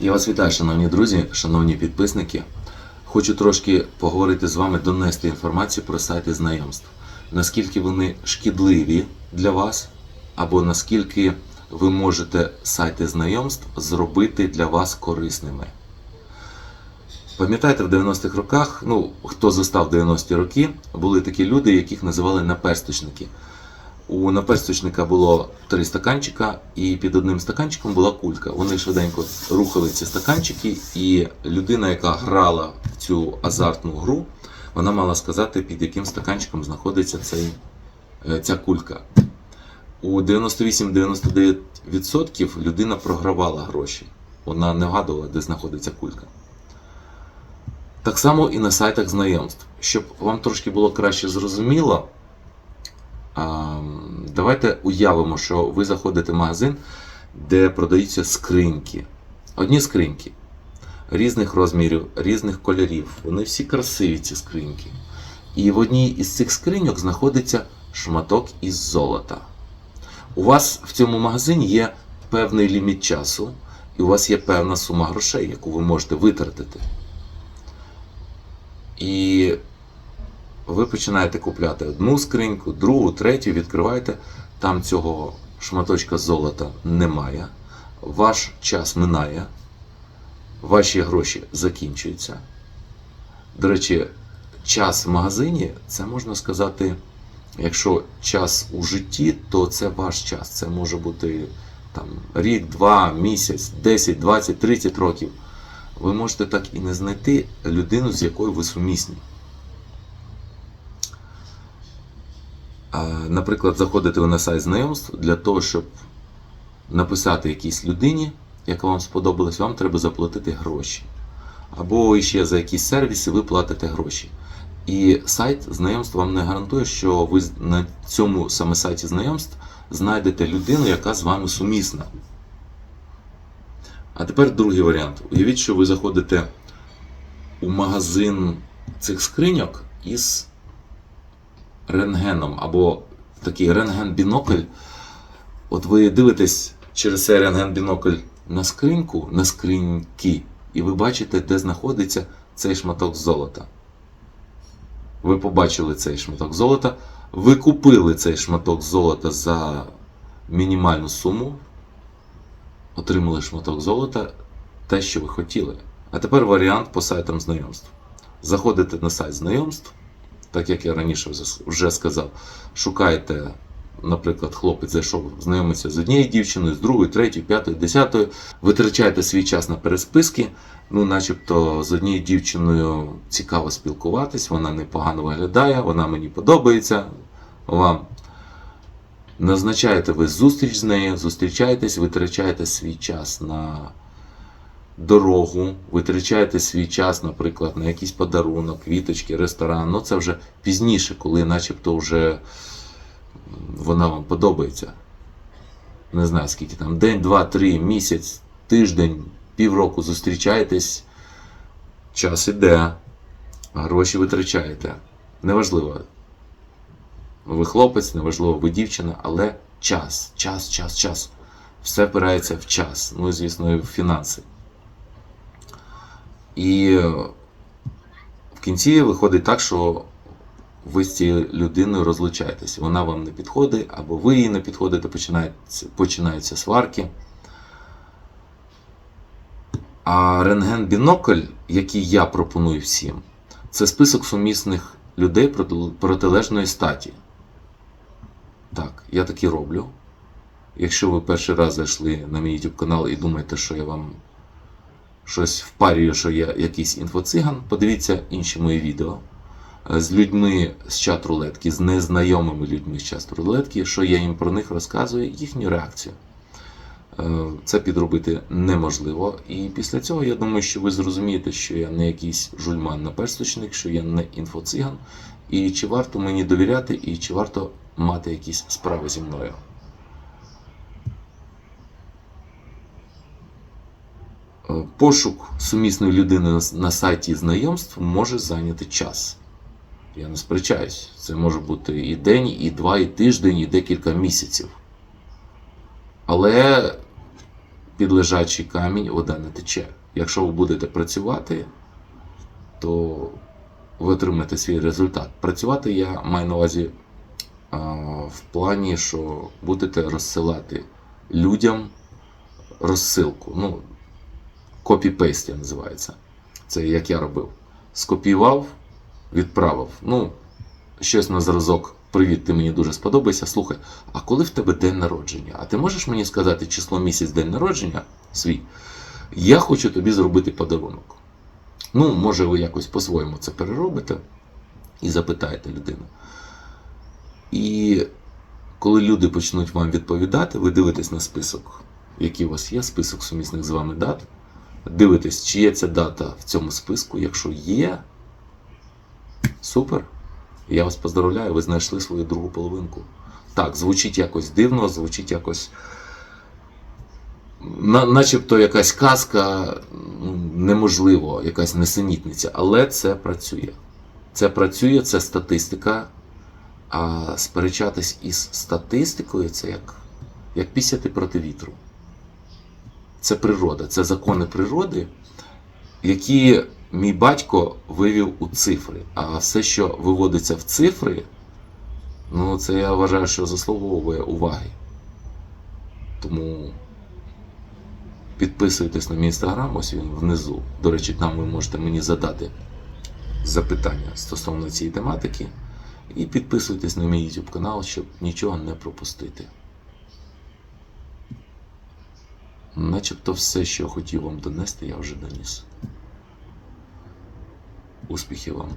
Я вас вітаю, шановні друзі, шановні підписники. Хочу трошки поговорити з вами, донести інформацію про сайти знайомств. Наскільки вони шкідливі для вас, або наскільки ви можете сайти знайомств зробити для вас корисними. Пам'ятаєте, в 90-х роках, ну хто застав 90-ті роки, були такі люди, яких називали наперсточники. У наперсточника було три стаканчика, і під одним стаканчиком була кулька. Вони швиденько рухали ці стаканчики, і людина, яка грала в цю азартну гру, вона мала сказати, під яким стаканчиком знаходиться цей, е, ця кулька. У 98-99% людина програвала гроші. Вона не вгадувала, де знаходиться кулька. Так само і на сайтах знайомств. Щоб вам трошки було краще зрозуміло, Давайте уявимо, що ви заходите в магазин, де продаються скриньки. Одні скриньки різних розмірів, різних кольорів. Вони всі красиві, ці скриньки. І в одній із цих скриньок знаходиться шматок із золота. У вас в цьому магазині є певний ліміт часу, і у вас є певна сума грошей, яку ви можете витратити. І ви починаєте купляти одну скриньку, другу, третю, відкриваєте, там цього шматочка золота немає, ваш час минає, ваші гроші закінчуються. До речі, час в магазині це можна сказати, якщо час у житті, то це ваш час. Це може бути там, рік, два, місяць, 10, 20, 30 років. Ви можете так і не знайти людину, з якою ви сумісні. Наприклад, заходите на сайт знайомств для того, щоб написати якійсь людині, яка вам сподобалась, вам треба заплатити гроші. Або ще за якісь сервіси ви платите гроші. І сайт знайомств вам не гарантує, що ви на цьому саме сайті знайомств знайдете людину, яка з вами сумісна. А тепер другий варіант. Уявіть, що ви заходите у магазин цих скриньок із рентгеном або такий рентген-бінокль. От ви дивитесь через цей рентген-бінокль на скриньку, на скриньки, і ви бачите, де знаходиться цей шматок золота. Ви побачили цей шматок золота, ви купили цей шматок золота за мінімальну суму, отримали шматок золота, те, що ви хотіли. А тепер варіант по сайтам знайомств. Заходите на сайт знайомств так як я раніше вже- сказав, шукайте, наприклад, хлопець зайшов знайомиться з однією дівчиною, з другою, третьою, п'ятою, десятою, витрачаєте свій час на пересписки. Ну, начебто, з однією дівчиною цікаво спілкуватись, вона непогано виглядає, вона мені подобається. Вам назначаєте ви зустріч з нею, зустрічаєтесь, витрачаєте свій час на дорогу, витрачаєте свій час, наприклад, на якийсь подарунок, квіточки, ресторан. Ну це вже пізніше, коли начебто вже вона вам подобається. Не знаю, скільки там, день, два, три, місяць, тиждень, півроку зустрічаєтесь, час іде, гроші витрачаєте. Неважливо. Ви хлопець, неважливо, ви дівчина, але час, час, час, час. Все впирається в час. Ну і звісно, і в фінанси. І е, в кінці виходить так, що ви з цією людиною розлучаєтесь. Вона вам не підходить, або ви їй не підходите, починаються, починаються сварки. А рентген-бінокль, який я пропоную всім, це список сумісних людей протилежної статі. Так, я так і роблю. Якщо ви перший раз зайшли на мій YouTube канал і думаєте, що я вам щось впарюю, що я якийсь інфоциган, подивіться інші мої відео е, з людьми з чат рулетки, з незнайомими людьми з чат рулетки, що я їм про них розказую, їхню реакцію. Е, Це підробити неможливо. І після цього я думаю, що ви зрозумієте, що я не якийсь жульман наперсточник, що я не інфоциган, і чи варто мені довіряти, і чи варто мати якісь справи зі мною. Пошук сумісної людини на сайті знайомств може зайняти час. Я не сперечаюсь. Це може бути і день, і два, і тиждень, і декілька місяців. Але під лежачий камінь вода не тече. Якщо ви будете працювати, то ви отримаєте свій результат. Працювати я маю на увазі а, в плані, що будете розсилати людям розсилку. Ну, копі-пейст називається. Це як я робив. Скопіював, відправив. Ну, щось на зразок. Привіт, ти мені дуже сподобаєшся. Слухай, а коли в тебе день народження? А ти можеш мені сказати число місяць день народження свій? Я хочу тобі зробити подарунок. Ну, може, ви якось по-своєму це переробите і запитаєте людину. І коли люди почнуть вам відповідати, ви дивитесь на список, який у вас є, список сумісних з вами дат. Дивитесь, чи є ця дата в цьому списку. Якщо є, супер. Я вас поздравляю, ви знайшли свою другу половинку. Так, звучить якось дивно, звучить якось. На, начебто якась казка, ну, неможливо, якась несенітниця, але це працює. Це працює, це статистика. А сперечатись із статистикою це як, як пісяти проти вітру. Це природа, це закони природи, які мій батько вивів у цифри. А все, що виводиться в цифри, ну це я вважаю, що заслуговує уваги. Тому підписуйтесь на мій інстаграм, ось він внизу. До речі, там ви можете мені задати запитання стосовно цієї тематики. І підписуйтесь на мій YouTube канал, щоб нічого не пропустити. Начебто все, що хотів вам донести, я вже доніс. Успіхів вам!